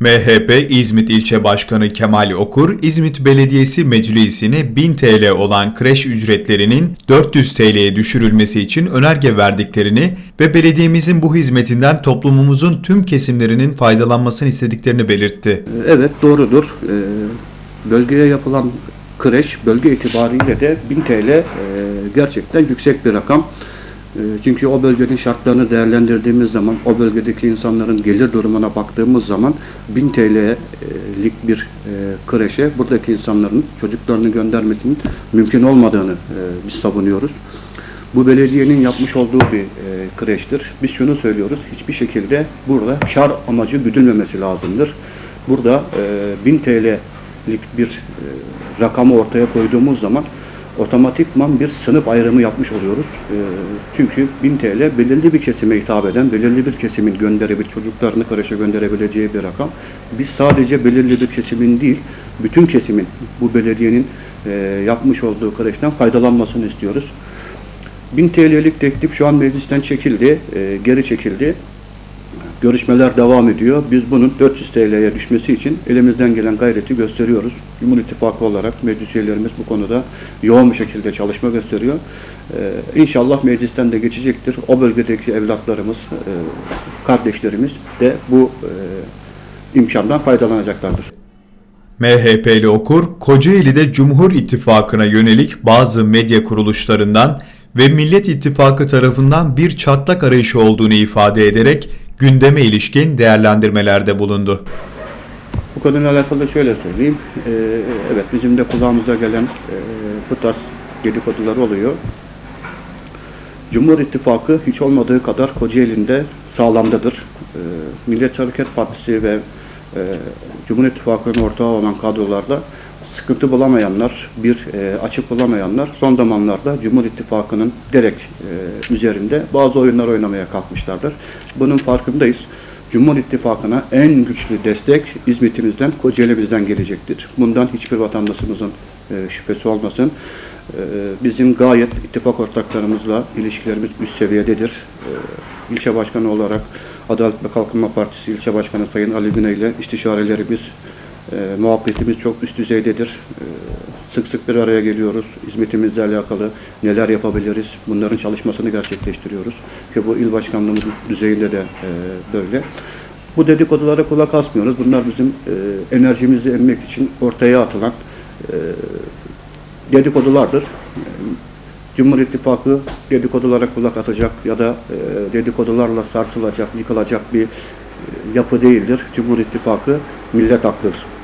MHP İzmit İlçe Başkanı Kemal Okur, İzmit Belediyesi Meclisi'ne 1000 TL olan kreş ücretlerinin 400 TL'ye düşürülmesi için önerge verdiklerini ve belediyemizin bu hizmetinden toplumumuzun tüm kesimlerinin faydalanmasını istediklerini belirtti. Evet doğrudur. Ee, Bölgeye yapılan kreş bölge itibariyle de 1000 TL e, gerçekten yüksek bir rakam. E, Çünkü o bölgenin şartlarını değerlendirdiğimiz zaman, o bölgedeki insanların gelir durumuna baktığımız zaman 1000 TL'lik bir e, kreşe buradaki insanların çocuklarını göndermesinin mümkün olmadığını e, biz savunuyoruz. Bu belediyenin yapmış olduğu bir e, kreştir. Biz şunu söylüyoruz, hiçbir şekilde burada kar amacı güdülmemesi lazımdır. Burada e, 1000 TL'lik bir rakamı ortaya koyduğumuz zaman otomatikman bir sınıf ayrımı yapmış oluyoruz. E, çünkü 1000 TL belirli bir kesime hitap eden, belirli bir kesimin gönderebilir, çocuklarını kreşe gönderebileceği bir rakam. Biz sadece belirli bir kesimin değil, bütün kesimin bu belediyenin e, yapmış olduğu kreşten faydalanmasını istiyoruz. 1000 TL'lik teklif şu an meclisten çekildi, e, geri çekildi. Görüşmeler devam ediyor. Biz bunun 400 TL'ye düşmesi için elimizden gelen gayreti gösteriyoruz. Cumhur İttifakı olarak meclis üyelerimiz bu konuda yoğun bir şekilde çalışma gösteriyor. E, İnşallah meclisten de geçecektir. O bölgedeki evlatlarımız, e, kardeşlerimiz de bu e, imkandan faydalanacaklardır. MHP'li Okur, Kocaeli'de Cumhur İttifakı'na yönelik bazı medya kuruluşlarından ve Millet İttifakı tarafından bir çatlak arayışı olduğunu ifade ederek gündeme ilişkin değerlendirmelerde bulundu. Bu konuyla alakalı şöyle söyleyeyim. Ee, evet bizim de kulağımıza gelen e, bu tarz dedikodular oluyor. Cumhur İttifakı hiç olmadığı kadar Kocaeli'nde sağlamdadır. Ee, Milliyetçi Hareket Partisi ve e, Cumhur İttifakı'nın ortağı olan kadrolarda sıkıntı bulamayanlar, bir e, açık bulamayanlar son zamanlarda Cumhur İttifakı'nın direkt e, üzerinde bazı oyunlar oynamaya kalkmışlardır. Bunun farkındayız. Cumhur İttifakı'na en güçlü destek İzmit'imizden, Kocaeli'mizden gelecektir. Bundan hiçbir vatandaşımızın e, şüphesi olmasın. E, bizim gayet ittifak ortaklarımızla ilişkilerimiz üst seviyededir. E, ilçe başkanı olarak Adalet ve Kalkınma Partisi ilçe başkanı Sayın Ali Güney ile istişarelerimiz, e, muhabbetimiz çok üst düzeydedir. E, sık sık bir araya geliyoruz. Hizmetimizle alakalı neler yapabiliriz? Bunların çalışmasını gerçekleştiriyoruz. Ki bu il başkanlığımız düzeyinde de e, böyle. Bu dedikodulara kulak asmıyoruz. Bunlar bizim e, enerjimizi emmek için ortaya atılan dedikodulardır. Cumhur İttifakı dedikodulara kulak asacak ya da e, dedikodularla sarsılacak, yıkılacak bir e, yapı değildir. Cumhur İttifakı millet haklıdır.